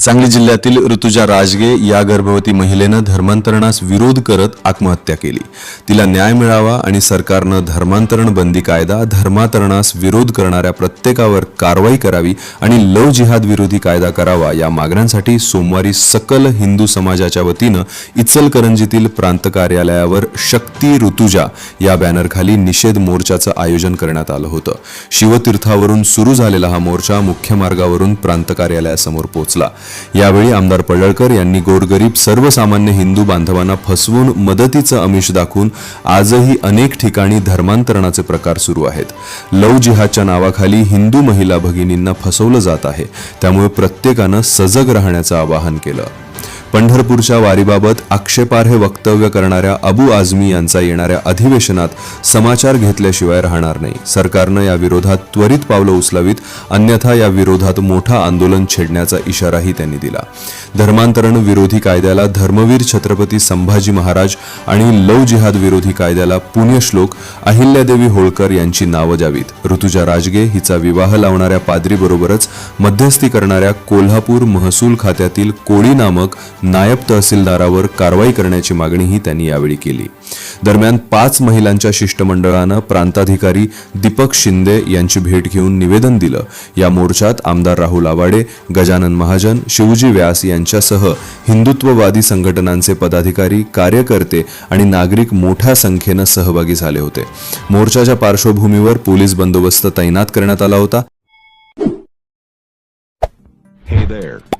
सांगली जिल्ह्यातील ऋतुजा राजगे या गर्भवती महिलेनं धर्मांतरणास विरोध करत आत्महत्या केली. तिला न्याय मिळावा आणि सरकारनं धर्मांतरण बंदी कायदा धर्मांतरणास विरोध करणाऱ्या प्रत्येकावर कारवाई करावी आणि लव जिहाद विरोधी कायदा करावा या मागण्यांसाठी सोमवारी सकल हिंदू समाजाच्या वतीनं इचलकरंजीतील प्रांत कार्यालयावर शक्ती ऋतुजा या बॅनरखाली निषेध मोर्चाचं आयोजन करण्यात आलं होतं. शिवतीर्थावरून सुरू झालेला हा मोर्चा मुख्य मार्गावरून प्रांत कार्यालयासमोर पोहोचला. यावेळी आमदार पडळकर यांनी गोरगरीब सर्वसामान्य हिंदू बांधवांना फसवून मदतीचं अमिष दाखवून आजही अनेक ठिकाणी धर्मांतरणाचे प्रकार सुरू आहेत. लव जिहादच्या नावाखाली हिंदू महिला भगिनींना फसवलं जात आहे. त्यामुळे प्रत्येकानं सजग राहण्याचं आवाहन केलं. पंढरपूरच्या वारीबाबत आक्षेपार्ह वक्तव्य करणाऱ्या अबू आझमी यांचा येणाऱ्या अधिवेशनात समाचार घेतल्याशिवाय राहणार नाही. सरकारनं या विरोधात त्वरित पावलं उचलावीत अन्यथा या विरोधात मोठं आंदोलन छेडण्याचा इशाराही त्यांनी दिला. धर्मांतरण विरोधी कायद्याला धर्मवीर छत्रपती संभाजी महाराज आणि लव जिहाद विरोधी कायद्याला पुण्यश्लोक अहिल्यादेवी होळकर यांची नावं द्यावीत. ऋतुजा राजगे हिचा विवाह लावणाऱ्या पाद्रीबरोबरच मध्यस्थी करणाऱ्या कोल्हापूर महसूल खात्यातील कोळी नामक नायब तहसीलदारावर कारवाई करण्याची मागणीही त्यांनी यावेळी केली. दरम्यान पाच महिलांच्या शिष्टमंडळानं प्रांताधिकारी दीपक शिंदे यांची भेट घेऊन निवेदन दिलं. या मोर्चात आमदार राहुल आवाडे गजानन महाजन शिवजी व्यास यांच्यासह हिंदुत्ववादी संघटनांचे पदाधिकारी कार्यकर्ते आणि नागरिक मोठ्या संख्येनं सहभागी झाले होते. मोर्चाच्या पार्श्वभूमीवर पोलीस बंदोबस्त तैनात करण्यात आला होता. Hey there.